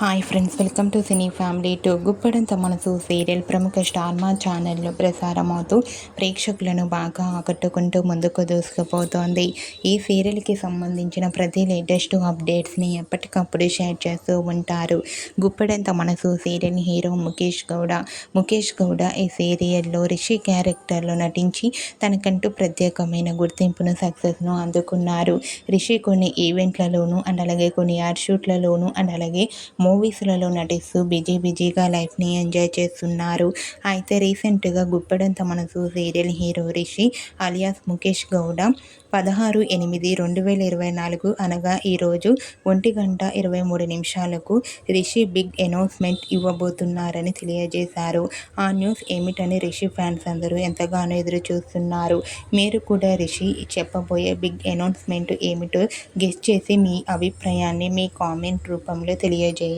Hi friends welcome to cine family two Guppedantha Manasu serial ప్రముఖ స్టార్మా ఛానల్లో ప్రసారమవుతూ ప్రేక్షకులను బాగా ఆకట్టుకుంటూ ముందుకు దూసుకుపోతోంది. ఈ సీరియల్కి సంబంధించిన ప్రతి లేటెస్ట్ అప్డేట్స్ని ఎప్పటికప్పుడు షేర్ చేస్తూ ఉంటారు. Guppedantha Manasu serial hero Mukesh Gowda. Mukesh Gowda ఈ సీరియల్లో రిషి క్యారెక్టర్లో నటించి తనకంటూ ప్రత్యేకమైన గుర్తింపును సక్సెస్ను అందుకున్నారు. రిషి కొన్ని ఈవెంట్లలోనూ అండ్ అలాగే కొన్ని యాడ్ షూట్లలోనూ అండ్ అలాగే మూవీస్లలో నటిస్తూ బిజీ బిజీగా లైఫ్ని ఎంజాయ్ చేస్తున్నారు. అయితే రీసెంట్గా Guppedantha Manasu serial hero Rishi alias Mukesh Gowda పదహారు ఎనిమిది రెండు వేల ఇరవై నాలుగు అనగా ఈరోజు ఒంటి గంట ఇరవై మూడు నిమిషాలకు రిషి బిగ్ అనౌన్స్మెంట్ ఇవ్వబోతున్నారని తెలియజేశారు. ఆ న్యూస్ ఏమిటని రిషి ఫ్యాన్స్ అందరూ ఎంతగానో ఎదురు చూస్తున్నారు మీరు కూడా రిషి చెప్పబోయే బిగ్ అనౌన్స్మెంట్ ఏమిటో గెస్ట్ చేసి మీ అభిప్రాయాన్ని మీ కామెంట్ రూపంలో తెలియజేయండి.